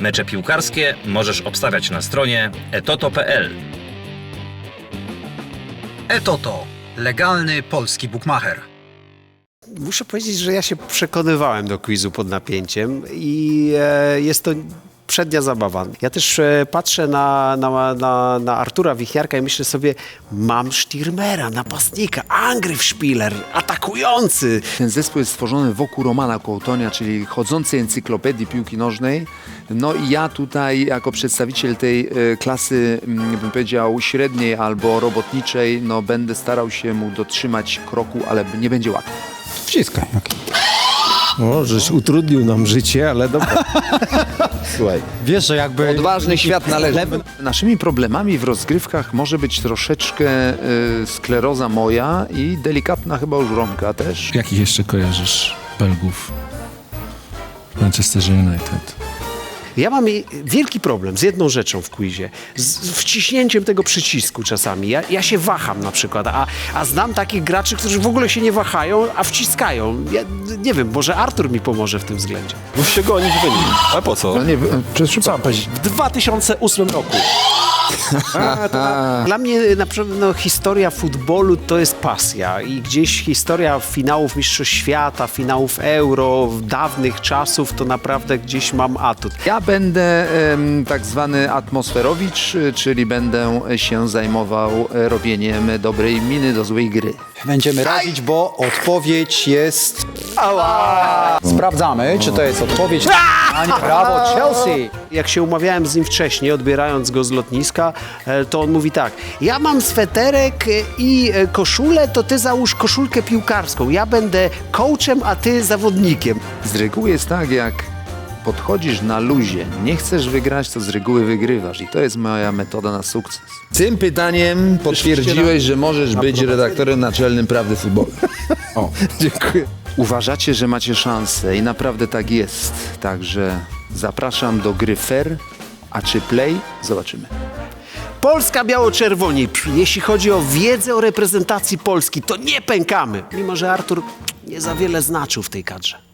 Mecze piłkarskie możesz obstawiać na stronie etoto.pl. Etoto. Legalny polski bukmacher. Muszę powiedzieć, że ja się przekonywałem do quizu pod napięciem i e, jest to przednia zabawa. Ja też e, patrzę na, na, na, na Artura Wichniarka i myślę sobie, mam Sztirmera, napastnika, Angryw Szpiler, atakujący. Ten zespół jest stworzony wokół Romana Kołtonia, czyli chodzącej encyklopedii piłki nożnej. No i ja tutaj jako przedstawiciel tej e, klasy, mm, bym powiedział, średniej albo robotniczej, no będę starał się mu dotrzymać kroku, ale nie będzie łatwo. Wciskaj. O, żeś utrudnił nam życie, ale dobra. Słuchaj. Wiesz, że jakby... Odważny świat należy. Naszymi problemami w rozgrywkach może być troszeczkę e, skleroza moja i delikatna chyba już Romka też. Jakich jeszcze kojarzysz Belgów w Manchesterze United? Ja mam wielki problem z jedną rzeczą w quizie, z wciśnięciem tego przycisku czasami. Ja, ja się waham na przykład, a, a znam takich graczy, którzy w ogóle się nie wahają, a wciskają. Ja nie wiem, może Artur mi pomoże w tym względzie. Musisz się gonić wynik. A po co? No nie, przecież W 2008 roku. Dla mnie na przykład no, historia futbolu to jest pasja i gdzieś historia finałów Mistrzostw Świata, finałów Euro, dawnych czasów to naprawdę gdzieś mam atut. Ja będę em, tak zwany atmosferowicz, czyli będę się zajmował e, robieniem dobrej miny do złej gry. Będziemy radzić, bo odpowiedź jest... Ała! Sprawdzamy, czy to jest odpowiedź. A nie brawo, Chelsea! Jak się umawiałem z nim wcześniej, odbierając go z lotniska, e, to on mówi tak, ja mam sweterek e, i e, koszulę, to ty załóż koszulkę piłkarską. Ja będę coachem, a ty zawodnikiem. Z reguły jest tak, jak podchodzisz na luzie, nie chcesz wygrać, to z reguły wygrywasz. I to jest moja metoda na sukces. Tym pytaniem potwierdziłeś, że możesz być redaktorem naczelnym Prawdy Futbolu. O, dziękuję. Uważacie, że macie szansę i naprawdę tak jest. Także zapraszam do gry fair, a czy play? Zobaczymy. Polska biało-czerwoni. Jeśli chodzi o wiedzę o reprezentacji Polski, to nie pękamy. Mimo, że Artur nie za wiele znaczył w tej kadrze.